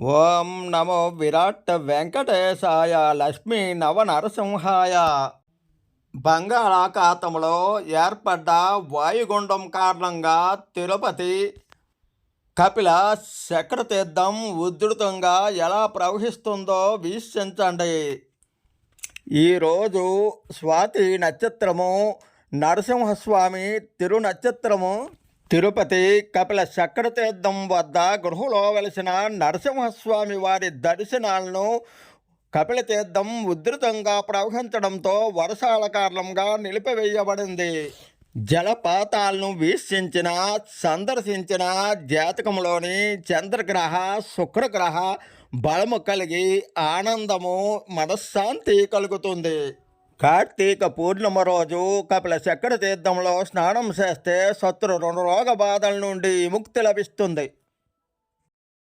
ఓం నమో విరాట్ వెంకటేశాయ లక్ష్మీ నవనరసింహాయ. బంగాళాఖాతంలో ఏర్పడ్డ వాయుగుండం కారణంగా తిరుపతి కపిల శక్రతీర్థం ఉధృతంగా ఎలా ప్రవహిస్తుందో వీక్షించండి. ఈరోజు స్వాతి నక్షత్రము నరసింహస్వామి తిరు నక్షత్రము తిరుపతి కపిల చక్రతీర్థం వద్ద గృహలో వెలిసిన నరసింహస్వామి వారి దర్శనాలను కపిల తీర్థం ఉధృతంగా ప్రవహించడంతో వర్షాల కారణంగా నిలిపివేయబడింది. జలపాతాలను వీక్షించిన సందర్శించిన జాతకంలోని చంద్రగ్రహ శుక్రగ్రహ బలము కలిగి ఆనందము మనశ్శాంతి కలుగుతుంది. కార్తీక పూర్ణిమ రోజు కపిల చక్ర తీర్థంలో స్నానం చేస్తే శత్రు రోగ బాధల నుండి ముక్తి లభిస్తుంది.